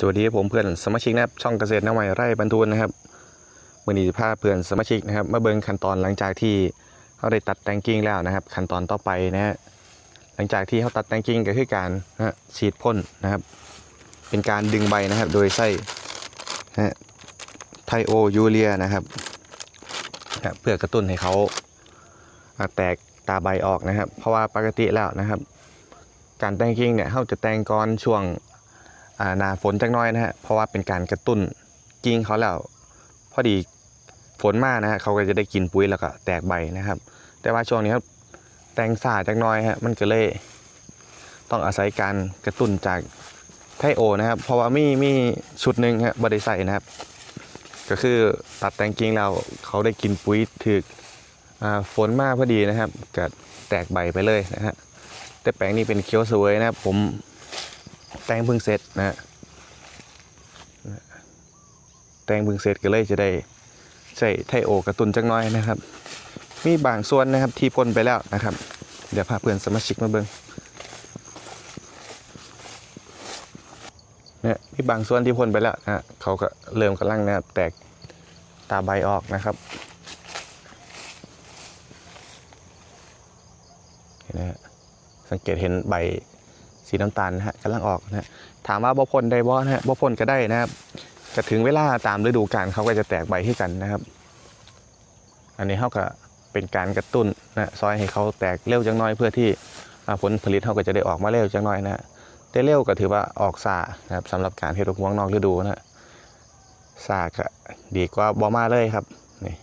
สวัสดีครับผมเพื่อนสมาชิกนะครับช่องเกษตรน้ำใหม่ไร่บรรทุนนะครับมือนี้จะพาเพื่อนสมาชิกนะครับมาเบิ่งขั้นตอนหลังจากที่เขาได้ตัดแตงกิ่งแล้วนะครับ ขั้นตอนต่อไปนะฮะหลังจากที่เขาตัดแตงกิ่งก็คือการนะฮะฉีดพ่นนะครับ เป็นการดึงใบนะครับ โดยใส่นะไทโอยูเรียนะครับนะเพื่อกระตุ้นให้เขาแตกตาใบออกนะครับ เพราะว่าปกติแล้วนะครับ การแตงกิ่งเนี่ยเขาจะแตงก่อนช่วง หนาฝนจักน้อยนะฮะเพราะว่าเป็นการกระตุ้นกิ่งเขาแล้วพอดีฝนมากนะฮะเขาก็จะได้กินปุ๋ยแล้วก็แตกใบนะครับ แต่ว่าช่วงนี้ครับแตงสาจักน้อยฮะมันก็เลยต้องอาศัยการกระตุ้นจากไทโอนะครับ เพราะว่ามีมีชุดหนึ่งฮะบริใส่นะครับ ก็คือตัดแตงกิ่งแล้วเขาได้กินปุ๋ยถึกอ่าฝนมากพอดีนะครับก็แตกใบไปเลยนะฮะแต่แปลงนี้เป็นเคี้ยวสวยนะครับผม แตงเพึ่งเสร็จนะฮะแตงเพึ่งเสร็จก็เลยจะได้ใส่ไทโอกระตุนจักน้อยนะครับ มีบางส่วนนะครับที่พ่นไปแล้วนะครับ เดี๋ยวพาเพื่อนสมาชิกมาเบิ่งเนี่ยมีบางส่วนที่พ่นไปแล้วนะฮะเขาก็เริ่มกำลังนะครับแตกตาใบออกนะครับเห็นไหมฮะสังเกตเห็นใบ สีน้ำตาลนะฮะกำลังออกนะฮะถามว่าบ่พ่นได้บ่นะฮะบ่พ่นก็ได้นะครับก็ถึงเวลาตามฤดูกาลเขาก็จะแตกใบให้กันนะครับ อันนี้เขาก็เป็นการกระตุ้นนะซอยให้เขาแตกเร็วจังน้อยเพื่อที่ผลผลิตเขาก็จะได้ออกมาเร็วจังน้อยนะฮะแต่เร็วก็ถือว่าออกซานะครับสำหรับการเฮ็ดลูกม่วงนอกฤดูนะฮะซาก็ดีกว่าบ่มาเลยครับนี่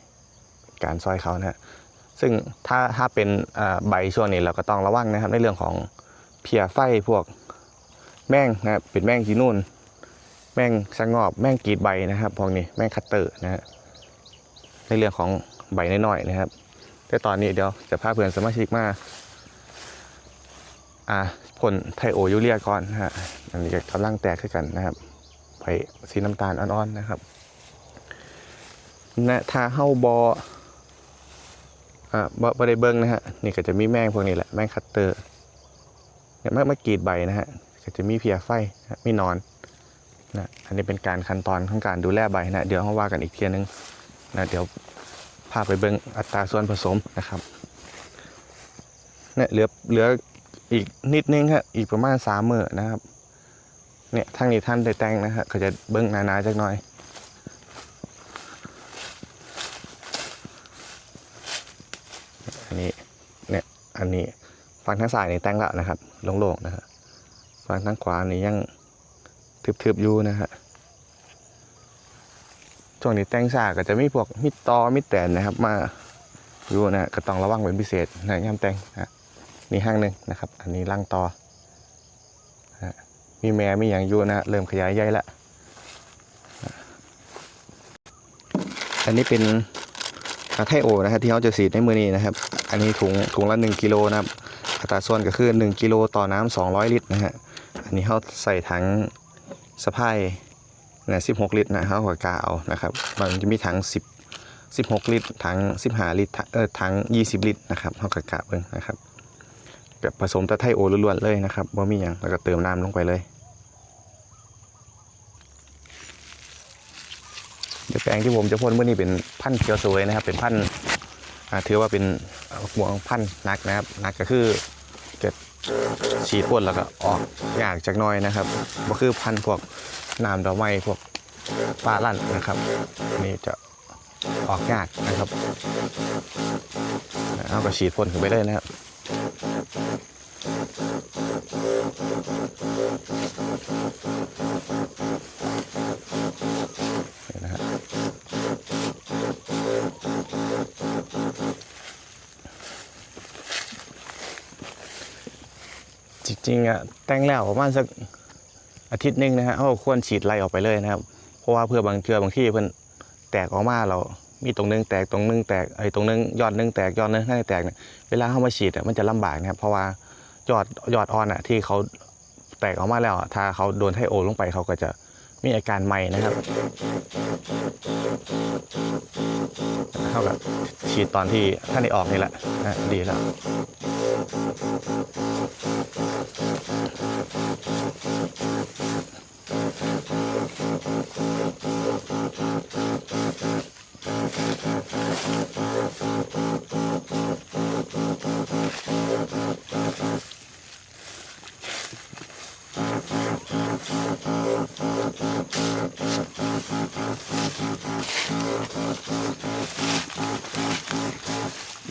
การซอยเขานะฮะซึ่งถ้าถ้าเป็นใบช่วงนี้เราก็ต้องระวังนะครับในเรื่องของ เพียไฟพวกแม่งนะครับเป็นแม่งจีนู่น แม่งสงอบ แม่งกีดใบนะครับพวกนี้แม่งคัตเตอร์นะฮะในเรื่องของใบน้อยๆนะครับ แต่ตอนนี้เดี๋ยวจะพาเพื่อนสมาชิกมาอ่าพ่นไทโอยูเรียก่อนะฮะอันนี้ก็กำลังแตกขึ้นกันนะครับไผ่สีน้ำตาลอ่อนๆนะครับนะถ้าเฮาบออ่าบ่บ่ได้เบิ้งนะฮะนี่ก็จะมีแม่งพวกนี้แหละแม่งคัตเตอร์ เนี่ยเมื่อกรีดใบนะฮะก็จะมีเพียไฟนะฮะมีนอนนะอันนี้เป็นการขั้นตอนของการดูแลใบนะ เดี๋ยวเราว่ากันอีกเทียนึงนะเดี๋ยวพาไปเบิ่งอัตราส่วนผสมนะครับเนี่ยเหลือเหลืออีกนิดนึงฮะอีกประมาณสามมือนะครับเนี่ยทางนี้ท่านได้แต่งนะฮะก็จะเบิ่งนาๆจักหน่อยอันนี้เนี่ยอันนี้ ฝั่งทางซ้ายนี่แต่งแล้วนะครับโล่งๆนะฮะฝั่งทางขวานี่ยังทึบๆอยู่นะฮะช่วงนี้แต่งซ่าก็จะมีพวกมิดตอมิดแตนนะครับ มาอยู่นะก็ต้องระวังเป็นพิเศษนะย่ำแต่งนะนี่ห้างหนึ่งนะครับ อันนี้ล่างตอนะฮะมีแม่มีอย่างอยู่นะฮะเริ่มขยายใหญ่ละอันนี้เป็นไทโอนะครับที่เขาจะสีดในมือนี้นะครับ อันนี้ถุงถุงละ1กิโลนะครับ อัตราส่วนก็คือ 1กิโลต่อน้ำ200 ลิตรนะฮะ อันนี้เขาใส่ถังสะพายนะ16 ลิตรนะเขาหัวกาเอานะครับมันจะมีถัง10 16 ลิตร ถัง 15 ลิตร เออถัง 20 ลิตรนะครับเขากะกะเบิ่งนะครับแบบผสมตะไทโอล้วนๆเลยนะครับบ่ามีอย่างแล้วก็เติมน้ำลงไปเลย เดี๋ยวแปลงที่ผมจะพ่นเมื่อนี้เป็นพันธุ์เขียวสวยนะครับ เป็นพันธุ์ ถือว่าเป็นหมวงพันนักนะครับนักก็คือเกิดฉีดพ่นแล้วก็ออกยากจากน้อยนะครับก็คือพันพวกน้ำดอกไม้พวกปลาลั่นนะครับอันนี่จะออกยากนะครับเอาก็ฉีดพ่นขึ้นไปเลยนะครับ จริงๆอะแต่งแล้วประมาณสักอาทิตย์หนึงนะฮะเขาควรฉีดไล่ออกไปเลยนะครับ เพราะว่าเพื่อบางเทือบางที่เพิ่นแตกออกมาเรา มีตรงนึงแตกตรงนึงแตกไอ้ตรงนึงยอดนึงแตกยอดนึงให้แตกเนี่ยเวลาเข้ามาฉีดอะมันจะลำบากนะครับเพราะว่ายอดยอดอ่อนอะที่เขาแตกออกมาแล้วถ้าเขาโดนไทโอลงไปเขาก็จะมีอาการใหม่นะครับเท่ากับฉีดตอนที่ท่านได้ออกนี่แหละนะดีแล้ว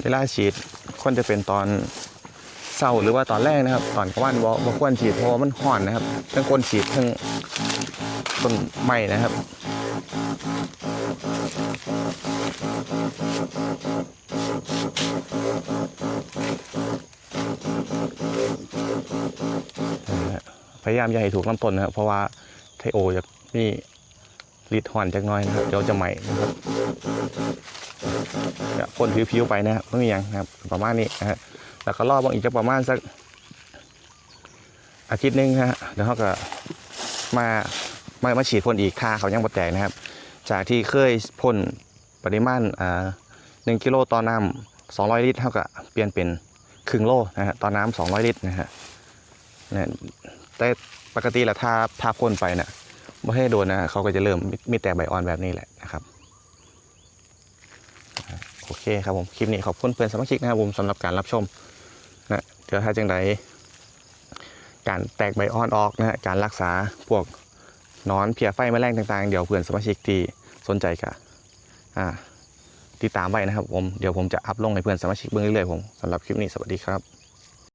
เวลาฉีดควรจะเป็นตอนเศร้าหรือว่าตอนแรกนะครับ ตอนกลางวันบ่บ่ควรฉีดเพราะมันห่อนนะครับทั้งคนฉีดทั้งต้นไม้นะครับ พยายามอย่าให้ถูกลำต้นนะครับเพราะว่าไทโอจะมีฤทธิ์ห่อนจักน้อยนะครับเดี๋ยวจะใหม่นะครับจะพ่นผิวๆไปนะครับไม่มีอย่างนะครับประมาณนี้นะฮะแล้วก็รอบางอีกจะประมาณสักอาทิตย์นึงนะฮะเดี๋ยวเขาก็มามามาฉีดพ่นอีกค่าเขายังบ่แตกนะครับ จากที่เคยพ่นปริมาณอ่าหนึ่งกิโลต่อน้ำสองร้อยลิตรเท่ากับเปลี่ยนเป็นครึ่งโลนะฮะต่อน้ำสองร้อยลิตรนะฮะเนี่ย แต่ปกติแล้วถ้าถ้าพ่นไปเนี่ยไม่ให้โดนนะเขาก็จะเริ่มมีแต่ใบอ่อนแบบนี้แหละนะครับโอเคครับผมคลิปนี้ขอบคุณเพื่อนสมาชิกนะครับผมสำหรับการรับชมนะเดี๋ยวถ้าจังใดการแตกใบอ่อนออกนะฮะการรักษาพวกนอนเพียไฟแมลงต่างๆ เดี๋ยวเพื่อนสมาชิกที่สนใจก็อ่าติดตามไว้นะครับผมเดี๋ยวผมจะอัพลงให้เพื่อนสมาชิกเบื้องเรื่อยๆผมสำหรับคลิปนี้สวัสดีครับ